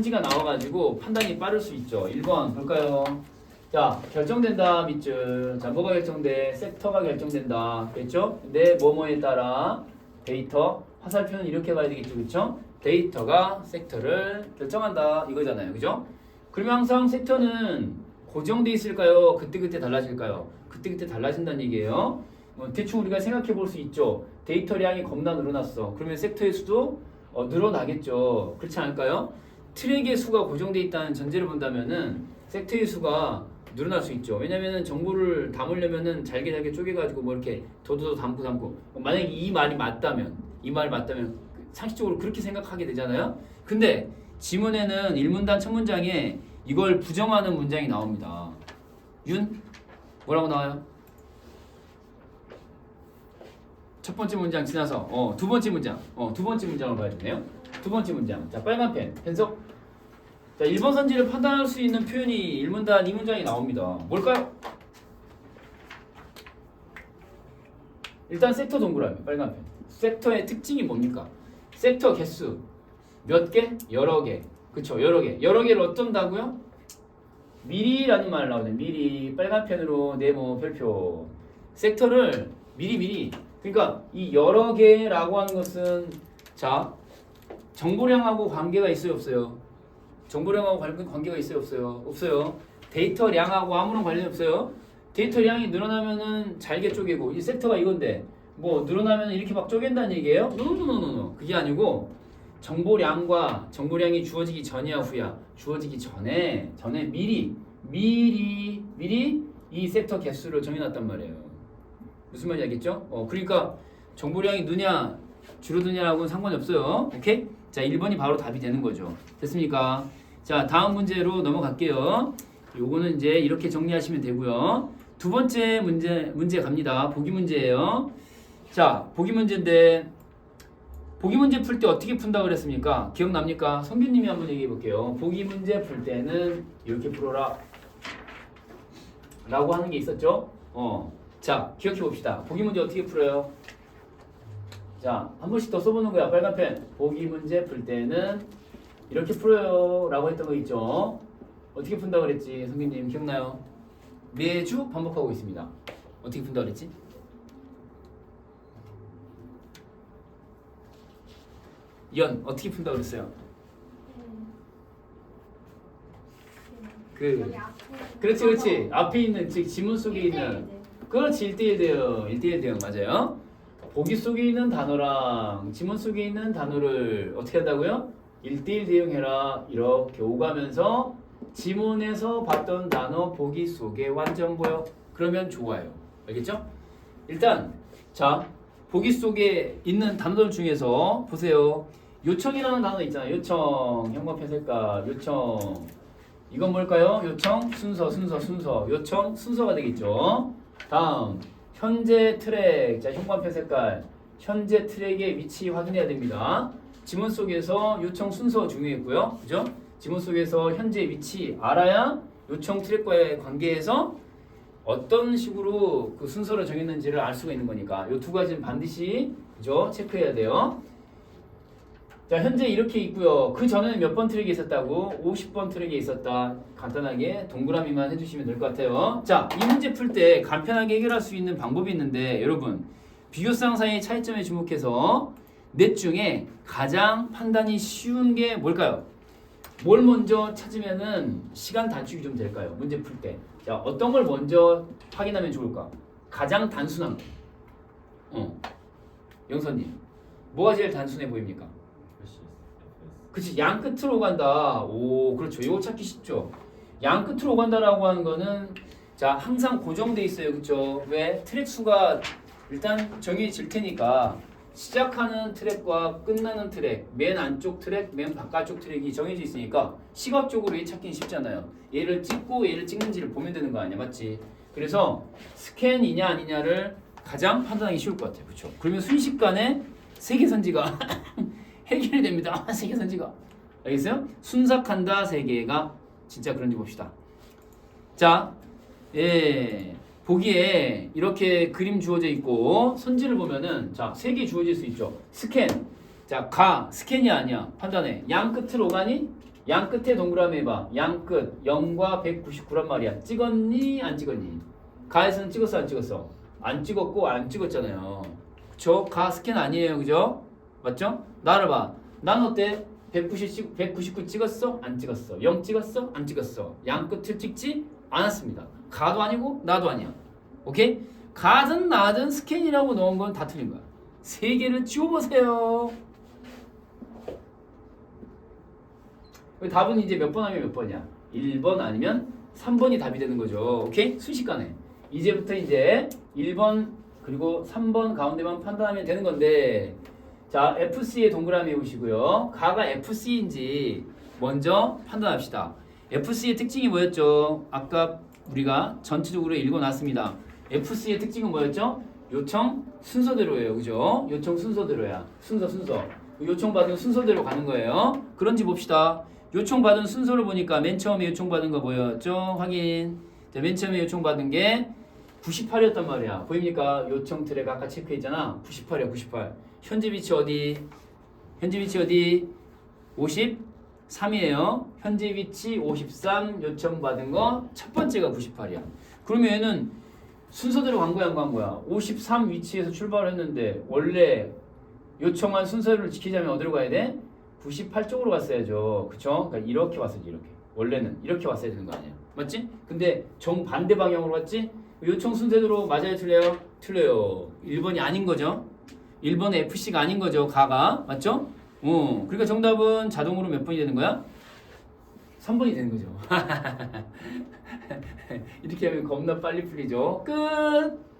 선지가 나와가지고 판단이 빠를 수 있죠. 1번 볼까요? 자, 결정된다 밑줄. 자, 뭐가 결정돼? 섹터가 결정된다. 그랬죠? 내 뭐뭐에 따라 데이터 화살표는 이렇게 봐야 되겠죠. 그렇죠? 데이터가 섹터를 결정한다. 이거잖아요. 그죠? 그러면 항상 섹터는 고정돼 있을까요? 그때그때 달라질까요? 그때그때 달라진다는 얘기예요. 어, 대충 우리가 생각해 볼 수 있죠. 데이터량이 겁나 늘어났어. 그러면 섹터의 수도 어, 늘어나겠죠. 그렇지 않을까요? 트랙의 수가 고정돼 있다는 전제를 본다면은 섹터의 수가 늘어날 수 있죠. 왜냐면은 정보를 담으려면은 잘게 잘게 쪼개가지고 뭐 이렇게 도도도 담고 담고 어, 만약에 이 말이 맞다면 이 말이 맞다면 상식적으로 그렇게 생각하게 되잖아요. 근데 지문에는 일문단 첫 문장에 이걸 부정하는 문장이 나옵니다. 윤 뭐라고 나와요? 첫 번째 문장 지나서 어, 두 번째 문장 어, 두 번째 문장을 봐야 되네요. 두 번째 문장. 자 빨간 펜. 펜석 자 1번 선지를 판단할 수 있는 표현이 1문단 2문장이 나옵니다. 뭘까요? 일단 섹터 동그라미 빨간 펜. 섹터의 특징이 뭡니까? 섹터 개수. 몇 개? 여러 개. 그쵸 여러 개. 여러 개를 어쩐다고요? 미리라는 말 나오네. 미리. 빨간 펜으로 네모 별표. 섹터를 미리 미리. 그러니까 이 여러 개라고 하는 것은 자 정보량하고 관계가 있어요 없어요? 정보량하고 관- 관계가 있어요 없어요? 없어요. 데이터량하고 아무런 관련이 없어요. 데이터량이 늘어나면은 잘게 쪼개고 이 섹터가 이건데 뭐 늘어나면 이렇게 막 쪼갠다는 얘기예요? 노노노노노 그게 아니고 정보량과 정보량이 주어지기 전이야 후야 주어지기 전에 전에 미리 미리 미리 이 섹터 개수를 정해놨단 말이에요. 무슨 말인지 알겠죠? 어 그러니까 정보량이 느냐 줄어드냐하고는 상관이 없어요. 오케이? 자 1번이 바로 답이 되는 거죠. 됐습니까? 자 다음 문제로 넘어갈게요. 요거는 이제 이렇게 정리하시면 되고요. 두 번째 문제 문제 갑니다. 보기 문제예요. 자 보기 문제인데 보기 문제 풀 때 어떻게 푼다고 그랬습니까? 기억납니까? 성규님이 한번 얘기해 볼게요. 보기 문제 풀 때는 이렇게 풀어라. 라고 하는 게 있었죠? 어. 자, 기억해 봅시다. 보기 문제 어떻게 풀어요? 자, 한 번씩 더 써보는 거야. 빨간 펜. 보기 문제 풀 때는 이렇게 풀어요. 라고 했던 거 있죠? 어떻게 푼다고 그랬지? 성규님 기억나요? 매주 반복하고 있습니다. 어떻게 푼다고 그랬지? 연 어떻게 푼다고 그랬어요? 그 그렇지 그렇지 앞에 있는 즉 지문 속에 있는 그렇지 1대1 대응 1대1 대응 맞아요 보기 속에 있는 단어랑 지문 속에 있는 단어를 어떻게 한다고요? 1대1 대응해라. 이렇게 오가면서 지문에서 봤던 단어 보기 속에 완전 보여. 그러면 좋아요. 알겠죠? 일단 자 보기 속에 있는 단어들 중에서 보세요. 요청이라는 단어 있잖아요. 요청. 형광펜 색깔 요청. 이건 뭘까요? 요청 순서 순서 순서. 요청 순서가 되겠죠. 다음 현재 트랙 자 형광펜 색깔 현재 트랙의 위치 확인해야 됩니다. 지문 속에서 요청 순서 중요했고요. 그죠? 지문 속에서 현재 위치 알아야 요청 트랙과의 관계에서 어떤 식으로 그 순서를 정했는지를 알 수가 있는 거니까 이두 가지는 반드시 그죠? 체크해야 돼요. 자 현재 이렇게 있고요. 그 전에는 몇 번 트랙이 있었다고? 50번 트랙이 있었다. 간단하게 동그라미만 해주시면 될 것 같아요. 자 이 문제 풀 때 간편하게 해결할 수 있는 방법이 있는데 여러분 비교상 사이의 차이점에 주목해서 넷 중에 가장 판단이 쉬운 게 뭘까요? 뭘 먼저 찾으면은 시간 단축이 좀 될까요? 문제 풀 때. 자 어떤 걸 먼저 확인하면 좋을까? 가장 단순한 거. 어. 영선님 뭐가 제일 단순해 보입니까? 그치 양 끝으로 간다. 오 그렇죠. 이거 찾기 쉽죠. 양 끝으로 간다라고 하는 거는 자 항상 고정돼 있어요. 그쵸? 왜? 트랙 수가 일단 정해질 테니까 시작하는 트랙과 끝나는 트랙 맨 안쪽 트랙 맨 바깥쪽 트랙이 정해져 있으니까 시각적으로 얘 찾기는 쉽잖아요. 얘를 찍고 얘를 찍는지를 보면 되는 거 아니야? 맞지? 그래서 스캔이냐 아니냐를 가장 판단하기 쉬울 것 같아요. 그쵸? 그러면 순식간에 세계 선지가 해결이 됩니다. 세계 선지가. 알겠어요? 순삭한다 세계가 진짜 그런지 봅시다. 자, 예, 보기에 이렇게 그림 주어져 있고 선지를 보면은 자, 세 개 주어질 수 있죠. 스캔. 자, 가 스캔이 아니야. 판단해. 양 끝으로 가니? 양 끝에 동그라미 해 봐. 양 끝 0과 199란 말이야. 찍었니? 안 찍었니? 가에서는 찍었어? 안 찍었어? 안 찍었고 안 찍었잖아요. 그쵸? 가 스캔 아니에요. 그죠? 맞죠? 나를 봐. 난 어때? 190, 199 찍었어? 안 찍었어? 0 찍었어? 안 찍었어? 양 끝을 찍지 않았습니다. 가도 아니고 나도 아니야. 오케이? 가든 나든 스캔이라고 넣은 건 다 틀린 거야. 세 개를 지워보세요. 답은 이제 몇 번 하면 몇 번이야? 1번 아니면 3번이 답이 되는 거죠. 오케이? 순식간에. 이제부터 이제 1번 그리고 3번 가운데만 판단하면 되는 건데 자 FC의 동그라미 해보시고요. 가가 FC인지 먼저 판단합시다. FC의 특징이 뭐였죠? 아까 우리가 전체적으로 읽어놨습니다. FC의 특징은 뭐였죠? 요청 순서대로예요. 그죠? 요청 순서대로야. 순서 순서. 요청받은 순서대로 가는 거예요. 그런지 봅시다. 요청받은 순서를 보니까 맨 처음에 요청받은 거 뭐였죠? 확인. 자, 맨 처음에 요청받은 게 98이었단 말이야. 보입니까? 요청 트랙 아까 체크했잖아. 98이야, 98. 현재 위치 어디? 현재 위치 어디? 53이에요. 현재 위치 53 요청받은 거 첫 번째가 98이야. 그러면 얘는 순서대로 간 거야, 안간 거야? 53 위치에서 출발을 했는데 원래 요청한 순서를 지키자면 어디로 가야 돼? 98 쪽으로 갔어야죠. 그쵸? 그러니까 이렇게 왔어야지, 이렇게. 원래는 이렇게 왔어야 되는 거 아니야. 맞지? 근데 정반대 방향으로 왔지? 요청 순서대로 맞아요, 틀려요? 틀려요. 1번이 아닌 거죠. 1번은 FC가 아닌 거죠, 가가. 맞죠? 어, 그러니까 정답은 자동으로 몇 번이 되는 거야? 3번이 되는 거죠. 이렇게 하면 겁나 빨리 풀리죠. 끝!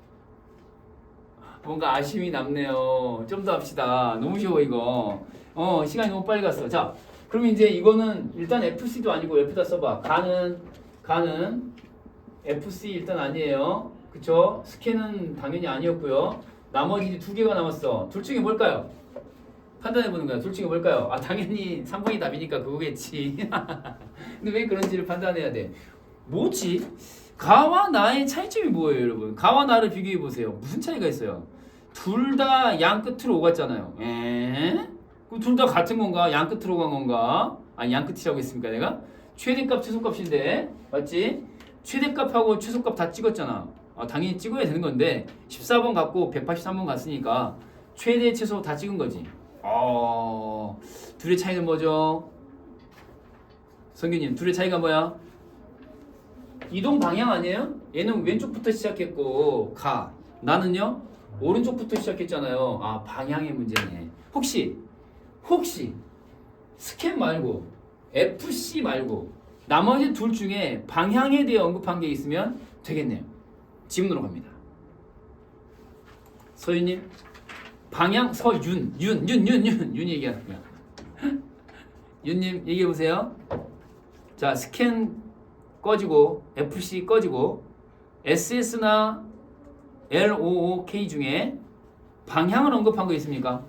뭔가 아쉬움이 남네요. 좀 더 합시다. 너무 쉬워 이거. 어 시간이 너무 빨리 갔어. 자, 그럼 이제 이거는 일단 FC도 아니고 F다 써봐. 가는 가는 FC 일단 아니에요. 그쵸? 스캔은 당연히 아니었고요. 나머지 두 개가 남았어. 둘 중에 뭘까요? 판단해 보는 거야. 둘 중에 뭘까요? 아 당연히 3번이 답이니까 그거겠지. 근데 왜 그런지를 판단해야 돼. 뭐지? 가와 나의 차이점이 뭐예요, 여러분? 가와 나를 비교해 보세요. 무슨 차이가 있어요? 둘 다 양 끝으로 오갔잖아요. 에? 그럼 둘 다 같은 건가? 양 끝으로 간 건가? 아니 양 끝이라고 했습니까, 내가? 최대값, 최소값인데, 맞지? 최대값하고 최소값 다 찍었잖아. 아, 당연히 찍어야 되는 건데 14번 갔고 183번 갔으니까 최대, 최소 다 찍은 거지. 어, 둘의 차이는 뭐죠? 성규님, 둘의 차이가 뭐야? 이동 방향 아니에요? 얘는 왼쪽부터 시작했고 가 나는요 오른쪽부터 시작했잖아요 아 방향의 문제네 혹시 혹시 스캔 말고 FC 말고 나머지 둘 중에 방향에 대해 언급한 게 있으면 되겠네요 지문으로 갑니다 서윤님 방향 서윤 윤 윤 윤 윤 윤 얘기하는 거야 윤님 얘기해 보세요 자 스캔 꺼지고 FC 꺼지고 SS나 LOOK 중에 방향을 언급한 거 있습니까?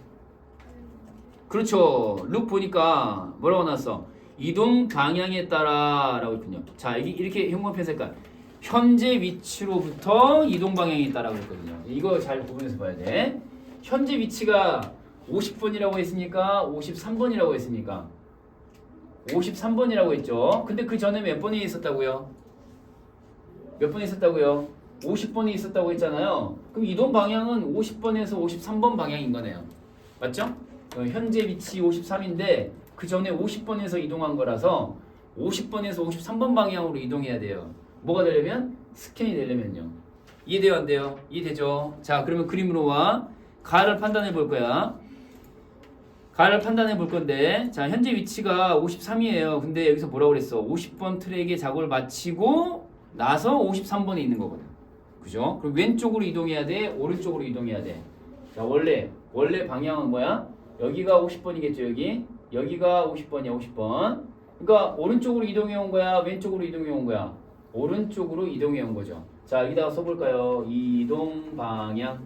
그렇죠. 룩 보니까 뭐라고 나왔어? 이동 방향에 따라라고 있군요. 자, 이렇게 형광펜 색깔. 현재 위치로부터 이동 방향에 따라고 했거든요. 이거 잘 구분해서 봐야 돼. 현재 위치가 50번이라고 했습니까? 53번이라고 했습니까? 53번이라고 했죠. 근데 그 전에 몇 번이 있었다고요? 몇 번이 있었다고요? 50번이 있었다고 했잖아요. 그럼 이동 방향은 50번에서 53번 방향인 거네요. 맞죠? 어, 현재 위치 53인데 그 전에 50번에서 이동한 거라서 50번에서 53번 방향으로 이동해야 돼요. 뭐가 되려면? 스캔이 되려면요. 이해돼요, 안 돼요? 이해되죠? 자, 그러면 그림으로 와. 가를 판단해 볼 거야. 가를 판단해 볼 건데 자 현재 위치가 53이에요. 근데 여기서 뭐라고 그랬어? 50번 트랙의 작업을 마치고 나서 53번에 있는 거거든. 그죠? 그럼 왼쪽으로 이동해야 돼? 오른쪽으로 이동해야 돼 자 원래 원래 방향은 뭐야? 여기가 50번이겠죠 여기? 여기가 50번이야 50번. 그러니까 오른쪽으로 이동해 온 거야? 왼쪽으로 이동해 온 거야 오른쪽으로 이동해 온 거죠. 자 여기다가 써볼까요? 이동 방향.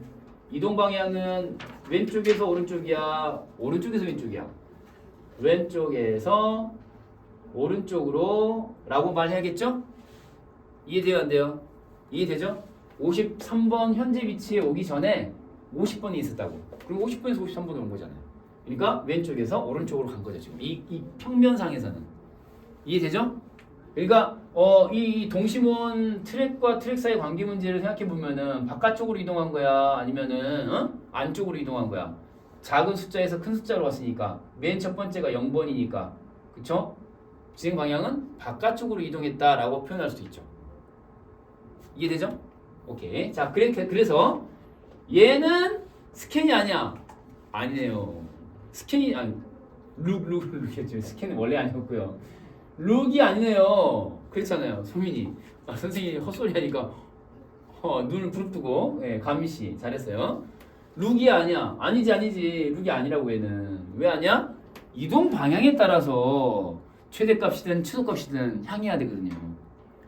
이동 방향은 왼쪽에서 오른쪽이야? 오른쪽에서 왼쪽이야? 왼쪽에서 오른쪽으로 라고 말해야겠죠? 이해돼요 안 돼요? 이해되죠? 53번 현재 위치에 오기 전에 50번이 있었다고. 그리고 50번에서 53번으로 온 거잖아요. 그러니까 왼쪽에서 오른쪽으로 간 거죠 지금. 이, 이 평면상에서는. 이해되죠? 그러니까 어, 이 동심원 트랙과 트랙 사이 관계 문제를 생각해 보면은 바깥쪽으로 이동한 거야? 아니면은 어? 안쪽으로 이동한 거야? 작은 숫자에서 큰 숫자로 왔으니까 맨 첫 번째가 0번이니까. 그쵸? 진행 방향은 바깥쪽으로 이동했다라고 표현할 수도 있죠. 이해되죠? 오케이. 자 그래, 그래서 얘는 스캔이 아니야. 아니네요. 스캔이 아니 룩룩 룩이었죠. 스캔은 원래 아니었고요 룩이 아니네요. 그렇잖아요. 소민이. 아, 선생님이 헛소리 하니까 어, 눈을 부릅뜨고 예, 가미 씨 잘했어요. 룩이 아니야. 아니지 아니지. 룩이 아니라고 얘는. 왜 아니야? 이동 방향에 따라서 최대값이든 최소값이든 향해야 되거든요.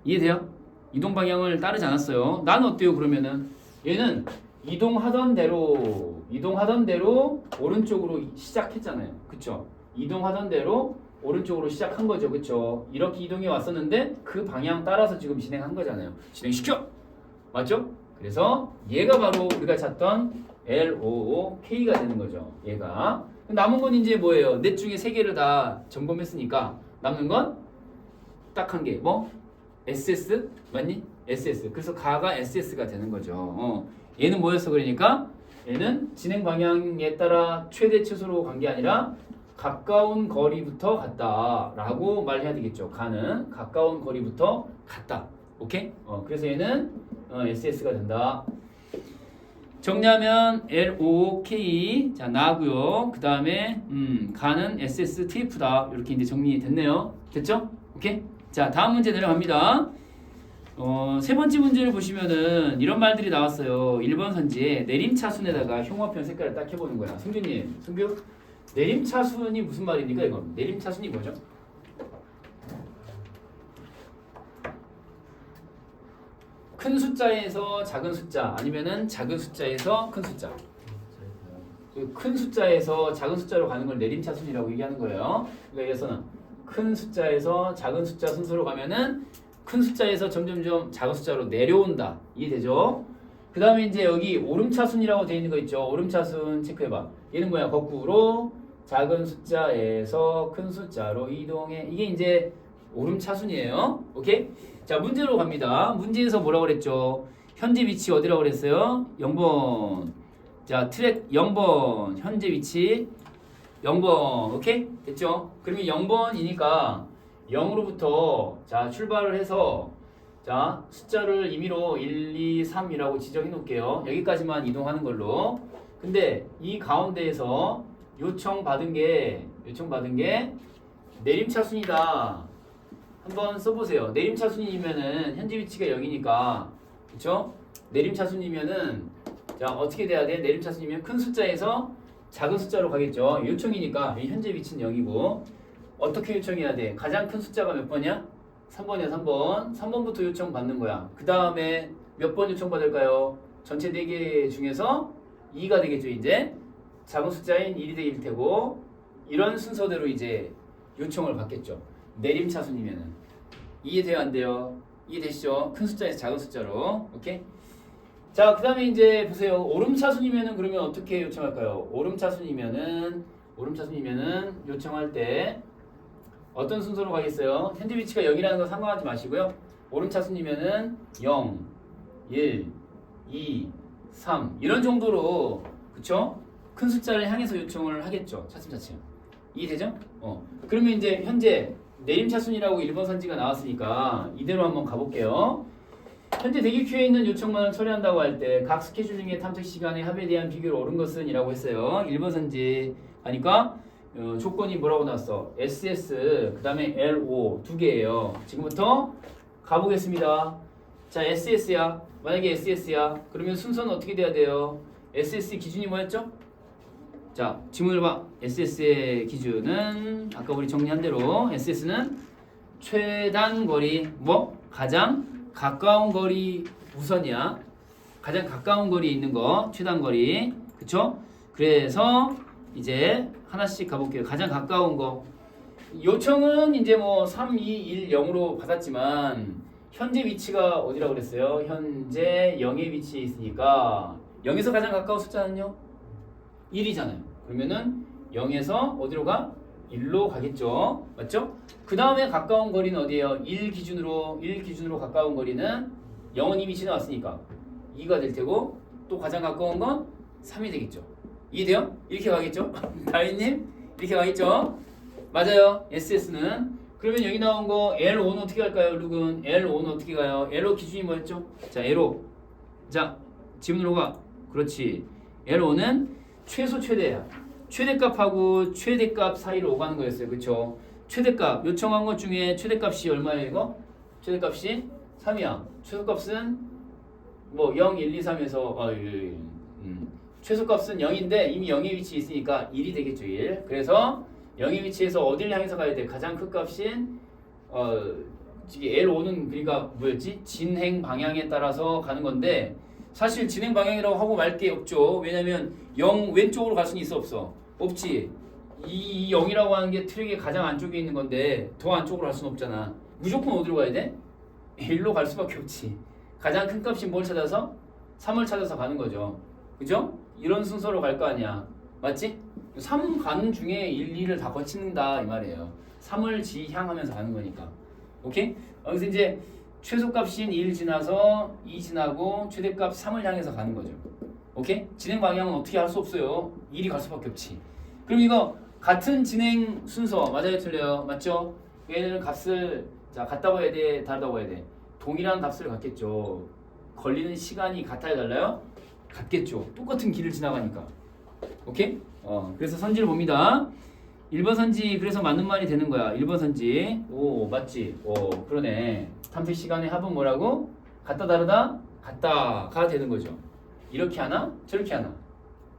이해돼요? 이동 방향을 따르지 않았어요. 나는 어때요? 그러면은 얘는 이동하던 대로 이동하던 대로 오른쪽으로 시작했잖아요. 그쵸? 이동하던 대로 오른쪽으로 시작한 거죠. 그쵸? 이렇게 이동이 왔었는데 그 방향 따라서 지금 진행한 거잖아요. 진행시켜! 맞죠? 그래서 얘가 바로 우리가 찾던 LOOK가 되는 거죠. 얘가. 남은 건 이제 뭐예요? 넷 중에 세 개를 다 점검했으니까 남는 건 딱 한 개. 뭐? SS? 맞니? SS. 그래서 가가 SS가 되는 거죠. 어. 얘는 뭐였어? 그러니까 얘는 진행 방향에 따라 최대 최소로 간 게 아니라 가까운 거리부터 갔다라고 말해야 되겠죠. 가는 가까운 거리부터 갔다. 오케이? 어, 그래서 얘는 어, SS가 된다. 정리하면 LOK 자 나고요. 그 다음에 음, 가는 SS TF다. 이렇게 이제 정리됐네요. 됐죠? 오케이? 자 다음 문제 내려갑니다. 어, 세 번째 문제를 보시면은 이런 말들이 나왔어요. 1번 선지에 내림차순에다가 흉화편 색깔을 딱 해보는 거야. 승준님, 승규 내림차순이 무슨 말입니까 이건? 내림차순이 뭐죠? 큰 숫자에서 작은 숫자 아니면은 작은 숫자에서 큰 숫자 그큰 숫자에서 작은 숫자로 가는 걸 내림차순이라고 얘기하는 거예요 그러니까 여기서는 큰 숫자에서 작은 숫자 순서로 가면은 큰 숫자에서 점점점 작은 숫자로 내려온다 이해되죠? 그 다음에 이제 여기 오름차순이라고 되어 있는 거 있죠. 오름차순 체크해봐. 얘는 뭐야? 거꾸로 작은 숫자에서 큰 숫자로 이동해. 이게 이제 오름차순이에요. 오케이? 자 문제로 갑니다. 문제에서 뭐라고 그랬죠? 현재 위치 어디라고 그랬어요? 0번. 자 트랙 0번. 현재 위치 0번. 오케이? 됐죠? 그러면 0번이니까 0으로부터 자 출발을 해서 자 숫자를 임의로 1, 2, 3이라고 지정해 놓을게요 여기까지만 이동하는 걸로 근데 이 가운데에서 요청 받은 게 요청 받은 게 내림차순이다 한번 써보세요 내림차순이면은 현재 위치가 0이니까 그쵸? 내림차순이면은 자 어떻게 돼야 돼? 내림차순이면 큰 숫자에서 작은 숫자로 가겠죠 요청이니까 이 현재 위치는 0이고 어떻게 요청해야 돼? 가장 큰 숫자가 몇 번이야? 3번이야 3번 3번부터 요청 받는 거야 그 다음에 몇 번 요청 받을까요? 전체 4개 중에서 2가 되겠죠 이제 작은 숫자인 1이 될 테고 이런 순서대로 이제 요청을 받겠죠 내림차순이면은 이해돼요 안 돼요? 이해되시죠? 큰 숫자에서 작은 숫자로 오케이? 자, 그 다음에 이제 보세요. 오름차순이면은 그러면 어떻게 요청할까요? 오름차순이면은, 오름차순이면은 요청할 때 어떤 순서로 가겠어요? 현재 위치가 0이라는 거 상관하지 마시고요. 오름차순이면은 0, 1, 2, 3 이런 정도로 그쵸? 큰 숫자를 향해서 요청을 하겠죠. 차츰 차츰. 이해되죠? 어. 그러면 이제 현재 내림차순이라고 1번 선지가 나왔으니까 이대로 한번 가볼게요. 현재 대기 큐에 있는 요청만을 처리한다고 할 때 각 스케줄링의 탐색 시간의 합에 대한 비교를 옳은 것은 이라고 했어요. 1번 선지 하니까 어, 조건이 뭐라고 나왔어? SS 그 다음에 LO 두 개예요. 지금부터 가보겠습니다. 자 SS야. 만약에 SS야. 그러면 순서는 어떻게 돼야 돼요? SS 기준이 뭐였죠? 자 지문을 봐. SS의 기준은 아까 우리 정리한 대로 SS는 최단 거리 뭐 가장 가까운 거리 우선이야. 가장 가까운 거리에 있는 거 최단 거리. 그쵸? 그래서 이제 하나씩 가볼게요. 가장 가까운 거. 요청은 이제 뭐 3, 2, 1, 0으로 받았지만 현재 위치가 어디라고 그랬어요? 현재 0의 위치에 있으니까 0에서 가장 가까운 숫자는요? 1이잖아요. 그러면은 0에서 어디로 가? 1로 가겠죠. 맞죠? 그 다음에 가까운 거리는 어디예요? 1 기준으로 1 기준으로 가까운 거리는 0은 이미 지나왔으니까 2가 될 테고 또 가장 가까운 건 3이 되겠죠. 이해돼요? 이렇게 가겠죠? 다인님 이렇게 가겠죠? 맞아요. SS는 그러면 여기 나온 거 L5는 어떻게 갈까요? 룩은 L5는 어떻게 가요? L5 기준이 뭐였죠? 자, L5 자, 지문으로 가. 그렇지. L5는 최소 최대야. 최대값하고 최대값 사이로 오가는 거였어요. 그쵸? 최대값 요청한 것 중에 최대값이 얼마예요 이거? 최대값이 3이야. 최소값은 뭐 0, 1, 2, 3에서 어, 음, 최소값은 0인데 이미 0의 위치에 있으니까 1이 되겠죠 1. 그래서 0의 위치에서 어딜 향해서 가야 돼? 가장 큰 값인 어 이게 L5는 그러니까 뭐였지? 진행 방향에 따라서 가는 건데 사실 진행 방향이라고 하고 말 게 없죠. 왜냐면 0 왼쪽으로 갈 수는 있어 없어? 없지. 이 0이라고 하는 게 트랙의 가장 안쪽에 있는 건데 더 안쪽으로 갈 수는 없잖아. 무조건 어디로 가야 돼? 1로 갈 수밖에 없지. 가장 큰 값인 뭘 찾아서? 3을 찾아서 가는 거죠. 그죠? 이런 순서로 갈 거 아니야. 맞지? 3 가는 중에 1, 2를 다 거친다 이 말이에요. 3을 지향하면서 가는 거니까. 오케이? 여기서 이제 최소값인 1 지나서 2 지나고 최대값 3을 향해서 가는 거죠. 오케이? 진행 방향은 어떻게 할 수 없어요. 1이 갈 수밖에 없지. 그럼 이거 같은 진행 순서 맞아요 틀려요? 맞죠? 얘는 값을 자 같다고 해야 돼 다르다고 해야 돼 동일한 값을 갖겠죠. 걸리는 시간이 같아야 달라요? 같겠죠. 똑같은 길을 지나가니까. 오케이? 어, 그래서 선지를 봅니다. 1번 선지 그래서 맞는 말이 되는 거야. 1번 선지. 오, 맞지? 오, 그러네. 탐색 시간의 합은 뭐라고? 같다 다르다? 같다가 되는 거죠. 이렇게 하나? 저렇게 하나.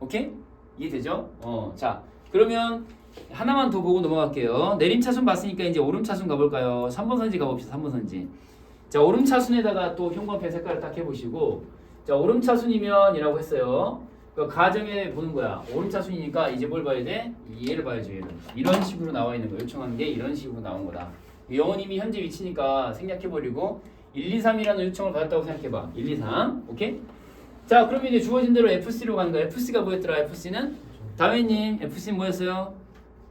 오케이? 이해되죠? 어, 자. 그러면 하나만 더 보고 넘어갈게요. 내림차순 봤으니까 이제 오름차순 가볼까요? 3번 선지 가봅시다. 3번 선지. 자, 오름차순에다가 또 형광펜 색깔을 딱 해보시고 자, 오름차순이면이라고 했어요. 그 가정에 보는 거야. 오름차순이니까 이제 뭘 봐야 돼? 봐야죠, 얘를. 이런 식으로 나와 있는 거. 요청한 게 이런 식으로 나온 거다. 영원님이 현재 위치니까 생략해버리고 1, 2, 3이라는 요청을 받았다고 생각해봐. 1, 2, 3. 오케이? 자, 그러면 이제 주어진 대로 FC로 가는 거야. FC가 뭐였더라? FC는? 다혜님, FC 뭐였어요?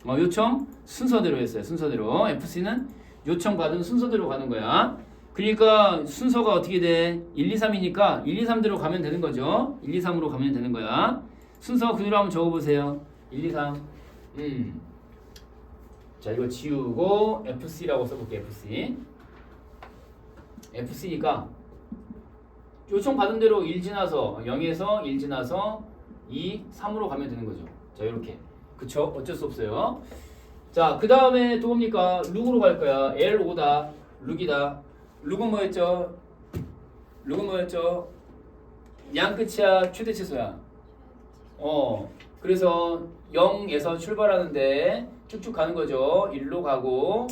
어, 요청 순서대로 했어요. 순서대로. FC는 요청받은 순서대로 가는 거야. 그러니까 순서가 어떻게 돼? 1, 2, 3이니까 1, 2, 3대로 가면 되는 거죠. 1, 2, 3으로 가면 되는 거야. 순서 그대로 한번 적어보세요. 1, 2, 3. 음. 자, 이거 지우고 FC라고 써볼게, FC. FC니까 요청 받은 대로 1 지나서 0에서 1 지나서 2, 3으로 가면 되는 거죠. 자, 이렇게. 그쵸? 어쩔 수 없어요. 자, 그 다음에 또 뭡니까? 룩으로 갈 거야. L5다. 룩이다. 룩은 뭐였죠? 룩은 뭐였죠? 양 끝이야, 최대 최소야. 어, 그래서 0에서 출발하는데 쭉쭉 가는 거죠. 1로 가고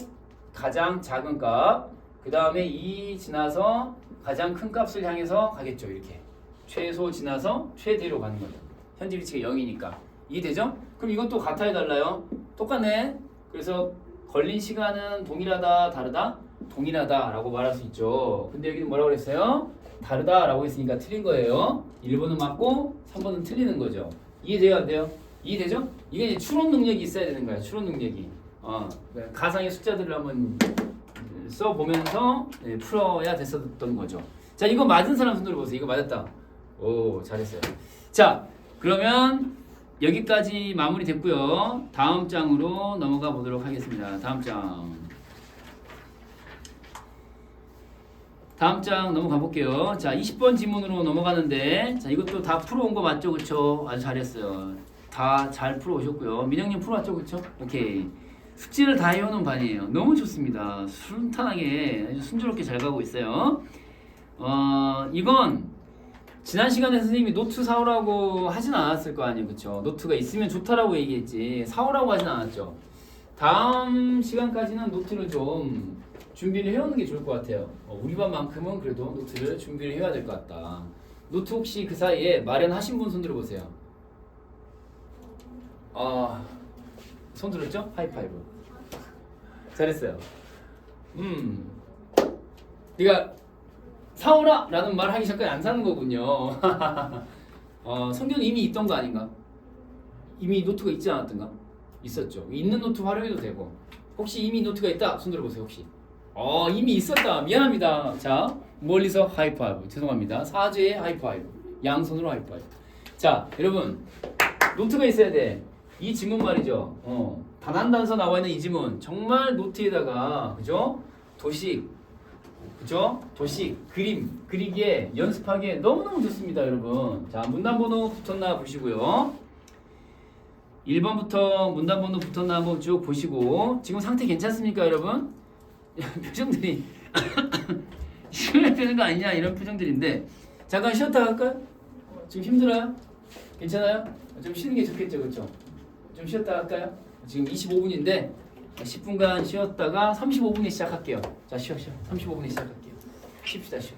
가장 작은 값, 그 다음에 2 지나서 가장 큰 값을 향해서 가겠죠. 이렇게 최소 지나서 최대로 가는 거죠. 현재 위치가 0이니까 이해되죠? 그럼 이것도 같아야 달라요? 똑같네. 그래서 걸린 시간은 동일하다, 다르다? 동일하다라고 말할 수 있죠. 근데 여기는 뭐라고 그랬어요? 다르다라고 했으니까 틀린 거예요. 1번은 맞고 3번은 틀리는 거죠. 이해돼요, 안 돼요? 이해되죠? 이게 이제 추론 능력이 있어야 되는 거야. 추론 능력이. 어, 가상의 숫자들을 한번 써보면서 네, 풀어야 됐었던 거죠. 자, 이거 맞은 사람 손들어 보세요. 이거 맞았다. 오, 잘했어요. 자, 그러면 여기까지 마무리 됐고요. 다음 장으로 넘어가 보도록 하겠습니다. 다음 장. 다음 장 넘어가 볼게요. 자, 20번 지문으로 넘어가는데, 자, 이것도 다 풀어온 거 맞죠? 그쵸? 아주 잘했어요. 다 잘 풀어오셨고요. 민영님 풀어왔죠? 그쵸? 오케이. 숙제를 다 해오는 반이에요. 너무 좋습니다. 순탄하게, 순조롭게 잘 가고 있어요. 어, 이건 지난 시간에 선생님이 노트 사오라고 하진 않았을 거 아니에요. 그쵸? 노트가 있으면 좋다라고 얘기했지. 사오라고 하진 않았죠. 다음 시간까지는 노트를 좀 준비를 해오는 게 좋을 것 같아요. 어, 우리 반만큼은 그래도 노트를 준비를 해야 될 것 같다. 노트 혹시 그 사이에 마련하신 분 손 들어 보세요. 아, 손 들었죠? 하이파이브. 잘했어요. 음, 네가 사오라! 라는 말 하기 전까지 안 사는 거군요. 어, 성경에 이미 있던 거 아닌가? 이미 노트가 있지 않았던가? 있었죠. 있는 노트 활용해도 되고 혹시 이미 노트가 있다 손 들어보세요 혹시. 어 이미 있었다 미안합니다. 자 멀리서 하이파이브 죄송합니다. 사죄의 하이파이브 양손으로 하이파이브. 자 여러분 노트가 있어야 돼. 이 지문 말이죠. 어, 단한 단서 나와 있는 이 지문 정말 노트에다가 그죠? 도식 그죠? 도식 그림 그리기에 연습하기에 너무너무 좋습니다, 여러분. 자 문단 번호 붙었나 보시고요. 1번부터 문단 번호 붙었나 한번 쭉 보시고 지금 상태 괜찮습니까, 여러분? 표정들이 심해되는 거 아니냐 이런 표정들인데 잠깐 쉬었다 할까요? 지금 힘들어요? 괜찮아요? 좀 쉬는 게 좋겠죠, 그렇죠? 좀 쉬었다 할까요? 지금 25분인데 10분간 쉬었다가 35분에 시작할게요. 자, 쉬어, 쉬어. 35분에 시작할게요. 쉽시다, 쉬어.